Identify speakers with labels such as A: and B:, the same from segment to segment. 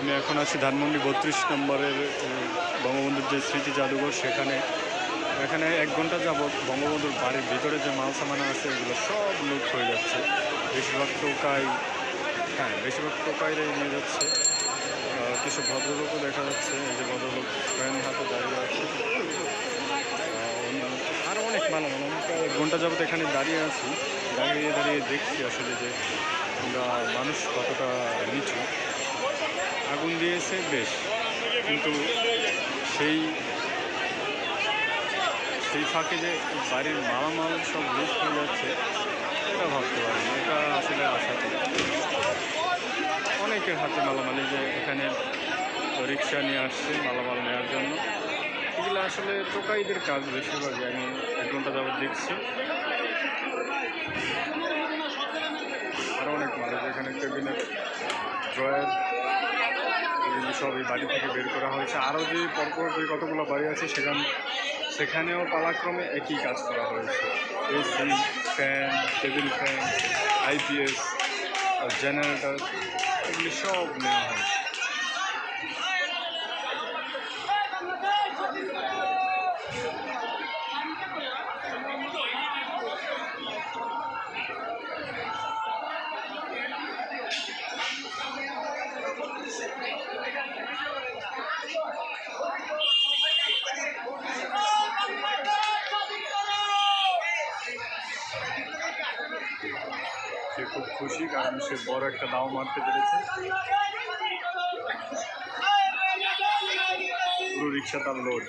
A: আমি এখন আছি ধানমন্ডি বত্রিশ নম্বরের বঙ্গবন্ধুর যে স্মৃতি জাদুঘর, সেখানে। এখানে এক ঘণ্টা যাবৎ বঙ্গবন্ধুর বাড়ির ভিতরে যে মাল সামানা আছে, এগুলো সব লুট হয়ে যাচ্ছে। বেশিরভাগ টোকাই হ্যাঁ বেশিরভাগ টোকাইরাই নিয়ে যাচ্ছে। কিছু ভদ্রলোকও দেখা যাচ্ছে, এই যে ভদ্রলোক ফ্যান হাতে দাঁড়িয়ে আছে। আরও অনেক আমি প্রায় এক ঘণ্টা যাবত এখানে দাঁড়িয়ে আছি। দাঁড়িয়ে দাঁড়িয়ে দেখছি আসলে যে আমরা মানুষ কতটা নিচু। আগুন দিয়েছে, বেশ। কিন্তু সেই সেই ফাঁকে যে বাড়ির মালামাল সব লুট হয়ে যাচ্ছে, এটা ভাবতে পারিনি। এটা আসলে আশা করি। অনেকের হাতে মালামালি যে এখানে রিক্সা নিয়ে আসছে মালামাল নেওয়ার জন্য। এগুলো আসলে টোকাইদের কাজ বেশিরভাগই, আমি এক ঘণ্টা যাবত দেখছি। আরও অনেক মানুষ এখানে টেবিলের ড্রয়ার এগুলি সব এই বাড়ি থেকে বের করা হয়েছে। আরও যে পরপর যে কতগুলো বাড়ি আছে, সেখান সেখানেও পালাক্রমে একই কাজ করা হয়েছে। AC fan table fan IPS generator এগুলি সব নেওয়া হয়েছে। সে খুব খুশি, কারণ সে বড় একটা দাও মারতে পেরেছে। পুরো রিক্সা তার লোড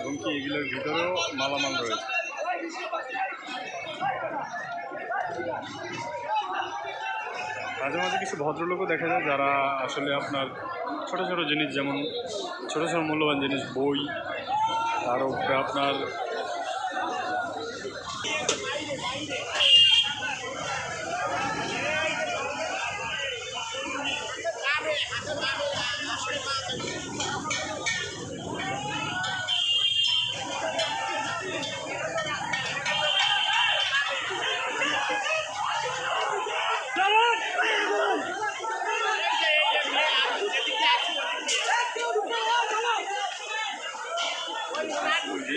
A: এবং কি এগুলোর ভিতরেও মালামাল রয়েছে। মাঝে মাঝে কিছু ভদ্রলোকও দেখা যায় যারা আসলে আপনার ছোট ছোট জিনিস যেমন, ছোট ছোট মূল্যবান জিনিস, বই, তার উপরে আপনার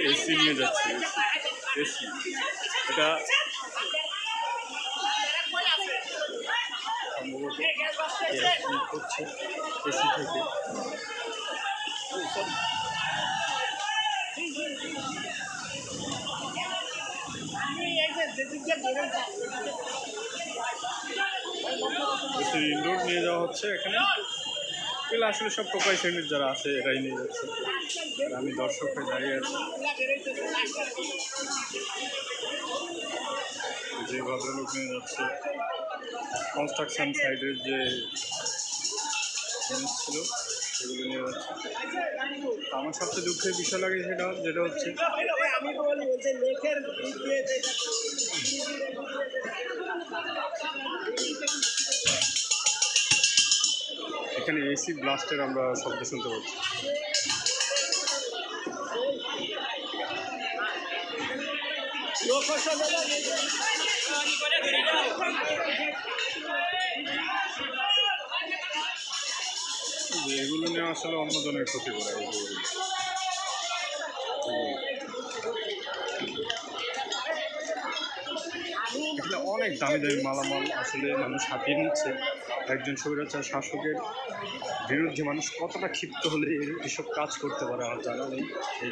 A: এসি নিয়ে যাচ্ছে এসি এটা এরকম ইনডোর নিয়ে যাওয়া হচ্ছে এখানে। এগুলো আসলে সব টোকাই শ্রেণির যারা আছে, এরাই নিয়ে যাচ্ছে। আমি দর্শক হয়ে দাঁড়িয়ে আছি। যে ভদ্রলোক নিয়ে যাচ্ছে কনস্ট্রাকশন সাইডের যে জিনিস ছিল, সেগুলো নিয়ে যাচ্ছে। আমার সবচেয়ে দুঃখের বিষয় লাগে সেটা, যেটা হচ্ছে এখানে এসি ব্লাস্টের আমরা শব্দ শুনতে পাচ্ছি। এগুলো নিয়ে আসলে অন্যজনের ক্ষতি করে। অনেক দামি দামি মালামাল আসলে মানুষ হাতিয়ে নিচ্ছে একজন স্বৈরাচার শাসকের বিরুদ্ধে মানুষ কতটা ক্ষিপ্ত হলে এসব কাজ করতে পারে আমার জানা নেই এই